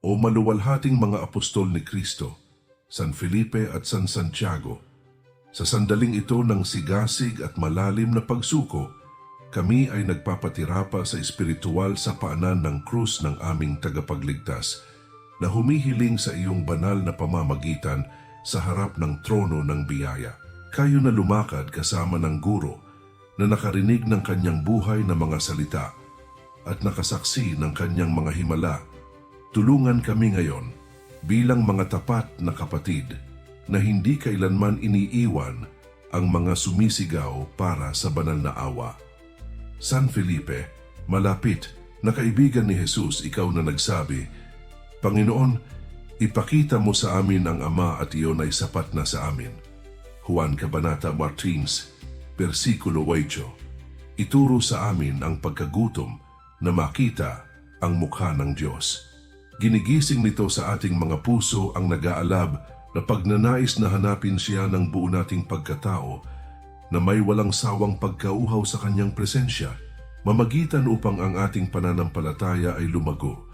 o maluwalhating mga apostol ni Kristo, San Felipe at San Santiago, sa sandaling ito ng sigasig at malalim na pagsuko, kami ay nagpapatirapa sa espiritual sa paanan ng krus ng aming tagapagligtas na humihiling sa iyong banal na pamamagitan sa harap ng trono ng biyaya. Kayo na lumakad kasama ng guro na nakarinig ng kanyang buhay na mga salita at nakasaksi ng kanyang mga himala. Tulungan kami ngayon bilang mga tapat na kapatid na hindi kailanman iniiwan ang mga sumisigaw para sa banal na awa. San Felipe, malapit na kaibigan ni Jesus, ikaw na nagsabi, Panginoon, ipakita mo sa amin ang Ama at iyon ay sapat na sa amin. Juan Cabanata Martins, versikulo 8. Ituro sa amin ang pagkagutom na makita ang mukha ng Diyos. Ginigising nito sa ating mga puso ang nag-aalab na pagnanais na hanapin siya ng buo nating pagkatao na may walang sawang pagkauhaw sa kanyang presensya, mamagitan upang ang ating pananampalataya ay lumago,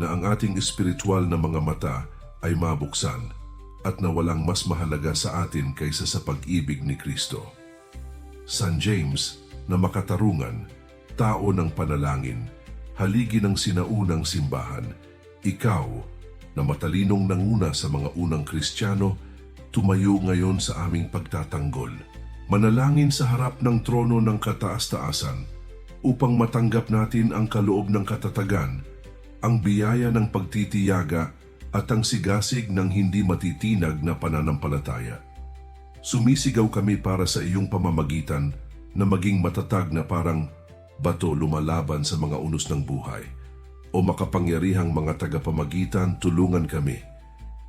na ang ating espiritual na mga mata ay mabuksan, at na walang mas mahalaga sa atin kaysa sa pag-ibig ni Kristo. San James na makatarungan, tao ng panalangin, haligi ng sinaunang simbahan, ikaw na matalinong nanguna sa mga unang Kristiyano, tumayo ngayon sa aming pagtatanggol. Manalangin sa harap ng trono ng kataas-taasan upang matanggap natin ang kaloob ng katatagan, ang biyaya ng pagtitiyaga at ang sigasig ng hindi matitinag na pananampalataya. Sumisigaw kami para sa iyong pamamagitan na maging matatag na parang bato lumalaban sa mga unos ng buhay. O makapangyarihang mga tagapamagitan, tulungan kami.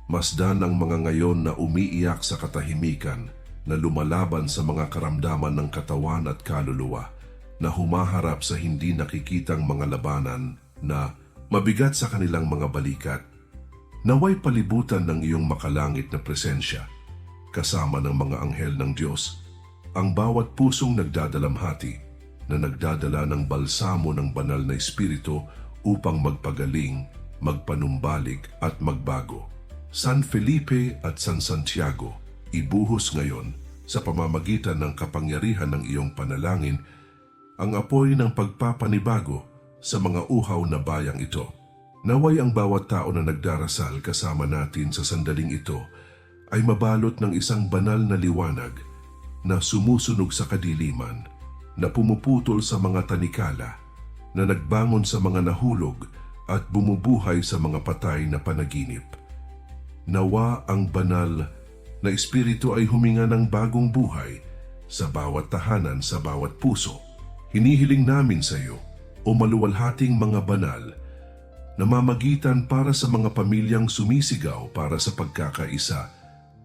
Masdan ang mga ngayon na umiiyak sa katahimikan na lumalaban sa mga karamdaman ng katawan at kaluluwa na humaharap sa hindi nakikitang mga labanan na mabigat sa kanilang mga balikat. Naway palibutan ng iyong makalangit na presensya kasama ng mga anghel ng Diyos ang bawat pusong nagdadalamhati na nagdadala ng balsamo ng banal na espiritu upang magpagaling, magpanumbalik at magbago. San Felipe at San Santiago, ibuhos ngayon sa pamamagitan ng kapangyarihan ng iyong panalangin ang apoy ng pagpapanibago sa mga uhaw na bayang ito. Naway ang bawat tao na nagdarasal kasama natin sa sandaling ito ay mabalot ng isang banal na liwanag na sumusunog sa kadiliman, na pumuputol sa mga tanikala, na nagbangon sa mga nahulog at bumubuhay sa mga patay na panaginip. Nawa ang banal na espiritu ay huminga ng bagong buhay sa bawat tahanan sa bawat puso. Hinihiling namin sa iyo, o maluwalhating mga banal, na mamagitan para sa mga pamilyang sumisigaw para sa pagkakaisa,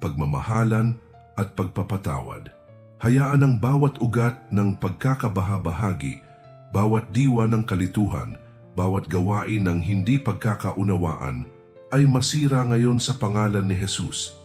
pagmamahalan at pagpapatawad. Hayaan ang bawat ugat ng pagkakabahabahagi, bawat diwa ng kalituhan, bawat gawain ng hindi pagkakaunawaan ay masira ngayon sa pangalan ni Jesus.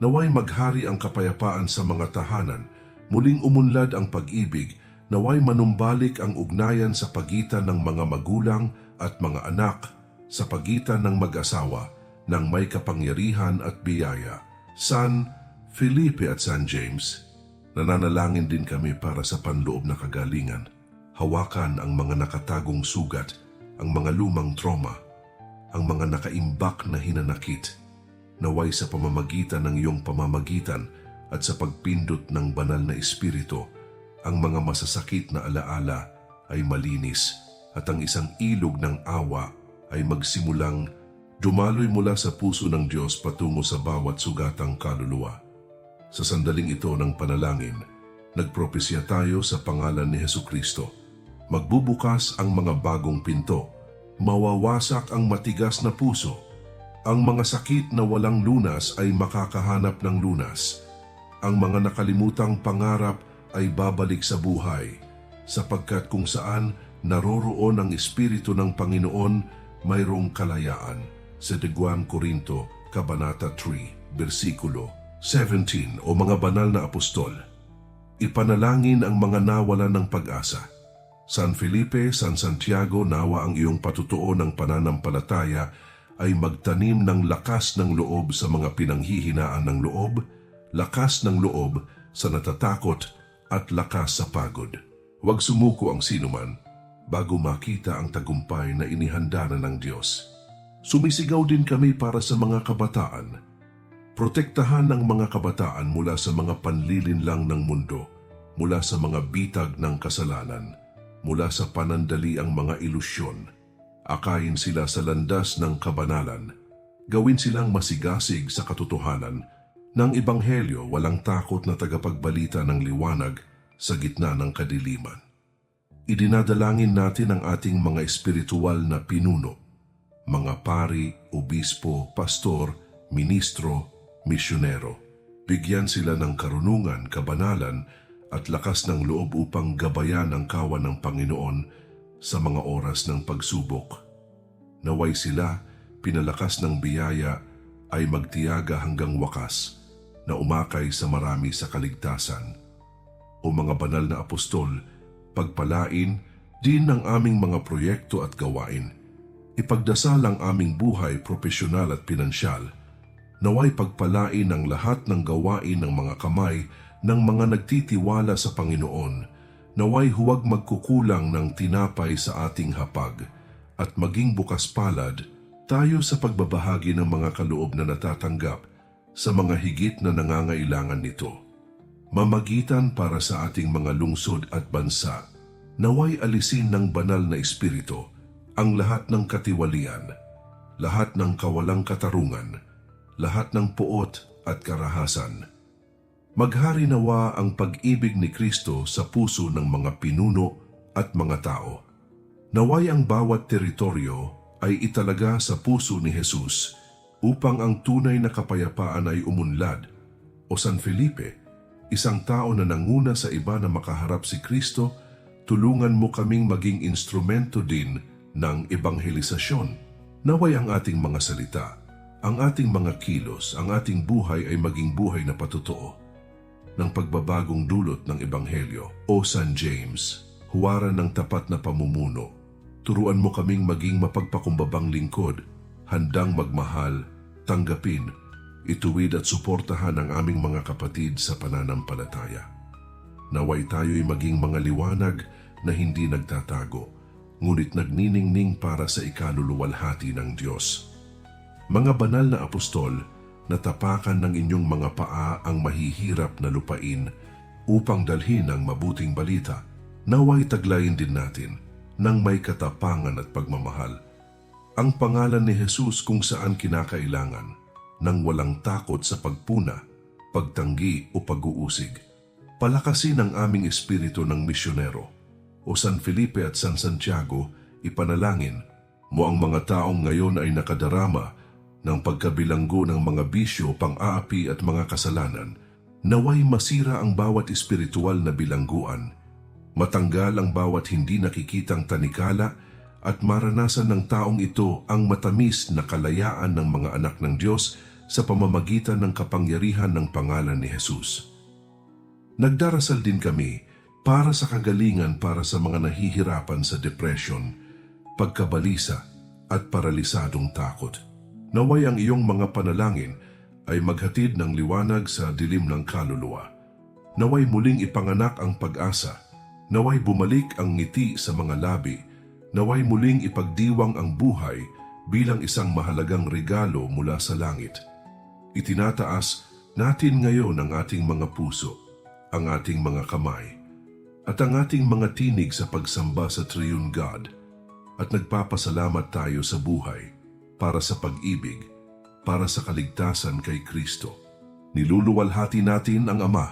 Naway maghari ang kapayapaan sa mga tahanan, muling umunlad ang pag-ibig, naway manumbalik ang ugnayan sa pagitan ng mga magulang at mga anak, sa pagitan ng mag-asawa, ng may kapangyarihan at biyaya. San Felipe at San James, nananalangin din kami para sa panloob na kagalingan. Hawakan ang mga nakatagong sugat, ang mga lumang trauma, ang mga nakaimbak na hinanakit, naway sa pamamagitan ng iyong pamamagitan at sa pagpindot ng banal na espiritu, ang mga masasakit na alaala ay malinis at ang isang ilog ng awa ay magsimulang dumaloy mula sa puso ng Diyos patungo sa bawat sugatang kaluluwa. Sa sandaling ito ng panalangin, nagpropesya tayo sa pangalan ni Heso Kristo. Magbubukas ang mga bagong pinto, mawawasak ang matigas na puso, ang mga sakit na walang lunas ay makakahanap ng lunas. Ang mga nakalimutang pangarap ay babalik sa buhay, sapagkat kung saan naroroon ang Espiritu ng Panginoon, mayroong kalayaan. Sa 2 Korinto, Kabanata 3, versikulo 17 o mga banal na apostol. Ipanalangin ang mga nawalan ng pag-asa. San Felipe, San Santiago, nawa ang iyong patutuo ng pananampalataya ay magtanim ng lakas ng loob sa mga pinanghihinaan ng loob, lakas ng loob sa natatakot at lakas sa pagod. Huwag sumuko ang sinuman bago makita ang tagumpay na inihanda na ng Diyos. Sumisigaw din kami para sa mga kabataan. Protektahan ang mga kabataan mula sa mga panlilinlang ng mundo, mula sa mga bitag ng kasalanan, mula sa panandali ang mga ilusyon. Akayin sila sa landas ng kabanalan. Gawin silang masigasig sa katotohanan ng Ebanghelyo walang takot na tagapagbalita ng liwanag sa gitna ng kadiliman. Idinadalangin natin ang ating mga espiritual na pinuno, mga pari, obispo, pastor, ministro, misyonero. Bigyan sila ng karunungan, kabanalan at lakas ng loob upang gabayan ang kawan ng Panginoon sa mga oras ng pagsubok. Naway sila, pinalakas ng biyaya, ay magtiyaga hanggang wakas na umakay sa marami sa kaligtasan. O mga banal na apostol, pagpalain din ng aming mga proyekto at gawain. Ipagdasal ang aming buhay profesional at pinansyal. Naway pagpalain ang lahat ng gawain ng mga kamay ng mga nagtitiwala sa Panginoon. Naway huwag magkukulang ng tinapay sa ating hapag at maging bukas palad tayo sa pagbabahagi ng mga kaloob na natatanggap sa mga higit na nangangailangan nito. Mamagitan para sa ating mga lungsod at bansa, naway alisin ng banal na espiritu ang lahat ng katiwalian, lahat ng kawalang katarungan, lahat ng puot at karahasan. Maghari nawa ang pag-ibig ni Kristo sa puso ng mga pinuno at mga tao. Naway ang bawat teritoryo ay italaga sa puso ni Jesus upang ang tunay na kapayapaan ay umunlad. O San Felipe, isang tao na nanguna sa iba na makaharap si Kristo, tulungan mo kaming maging instrumento din ng ebanghelisasyon. Naway ang ating mga salita, ang ating mga kilos, ang ating buhay ay maging buhay na patotoo ng pagbabagong dulot ng Ebanghelyo. O San James, huwaran ng tapat na pamumuno, turuan mo kaming maging mapagpakumbabang lingkod, handang magmahal, tanggapin, ituwid at suportahan ang aming mga kapatid sa pananampalataya. Naway tayo'y maging mga liwanag na hindi nagtatago, ngunit nagniningning para sa ikaluluwalhati ng Diyos. Mga banal na apostol, natapakan ng inyong mga paa ang mahihirap na lupain upang dalhin ang mabuting balita. Naway taglayin din natin ng may katapangan at pagmamahal. Ang pangalan ni Jesus kung saan kinakailangan ng walang takot sa pagpuna, pagtanggi o pag-uusig. Palakasin ang aming espiritu ng misyonero o San Felipe at San Santiago, ipanalangin mo ang mga taong ngayon ay nakadarama ng pagkabilanggo ng mga bisyo, pang-aapi at mga kasalanan, naway masira ang bawat espiritual na bilangguan Matanggal ang bawat hindi nakikitang tanikala at maranasan ng taong ito ang matamis na kalayaan ng mga anak ng Diyos sa pamamagitan ng kapangyarihan ng pangalan ni Jesus. Nagdarasal din kami para sa kagalingan para sa mga nahihirapan sa depression, pagkabalisa at paralisadong takot. Naway ang iyong mga panalangin ay maghatid ng liwanag sa dilim ng kaluluwa. Naway muling ipanganak ang pag-asa Naway bumalik ang ngiti sa mga labi, naway muling ipagdiwang ang buhay bilang isang mahalagang regalo mula sa langit. Itinataas natin ngayon ang ating mga puso, ang ating mga kamay, at ang ating mga tinig sa pagsamba sa Triune God at nagpapasalamat tayo sa buhay para sa pag-ibig, para sa kaligtasan kay Kristo. Niluluwalhati natin ang Ama,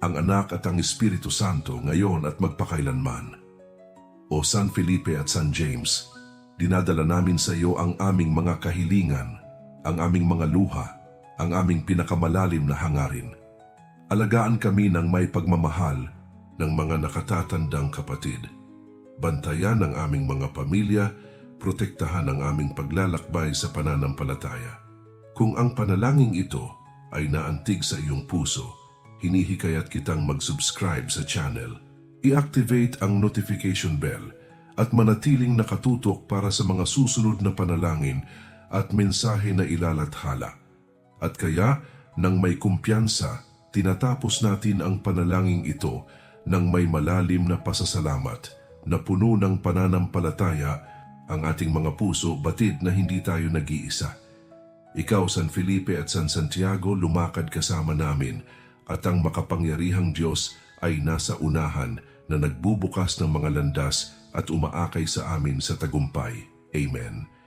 ang Anak at ang Espiritu Santo ngayon at magpakailanman. O San Felipe at San James, dinadala namin sa iyo ang aming mga kahilingan, ang aming mga luha, ang aming pinakamalalim na hangarin. Alagaan kami ng may pagmamahal ng mga nakatatandang kapatid. Bantayan ang aming mga pamilya, protektahan ang aming paglalakbay sa pananampalataya. Kung ang panalangin ito ay naantig sa iyong puso, hinihikayat kitang mag-subscribe sa channel, i-activate ang notification bell at manatiling nakatutok para sa mga susunod na panalangin at mensahe na ilalathala. At kaya, nang may kumpiyansa, tinatapos natin ang panalangin ito ng may malalim na pasasalamat na puno ng pananampalataya ang ating mga puso batid na hindi tayo nag-iisa. Ikaw, San Felipe at San Santiago, lumakad kasama namin at ang makapangyarihang Diyos ay nasa unahan na nagbubukas ng mga landas at umaakay sa amin sa tagumpay. Amen.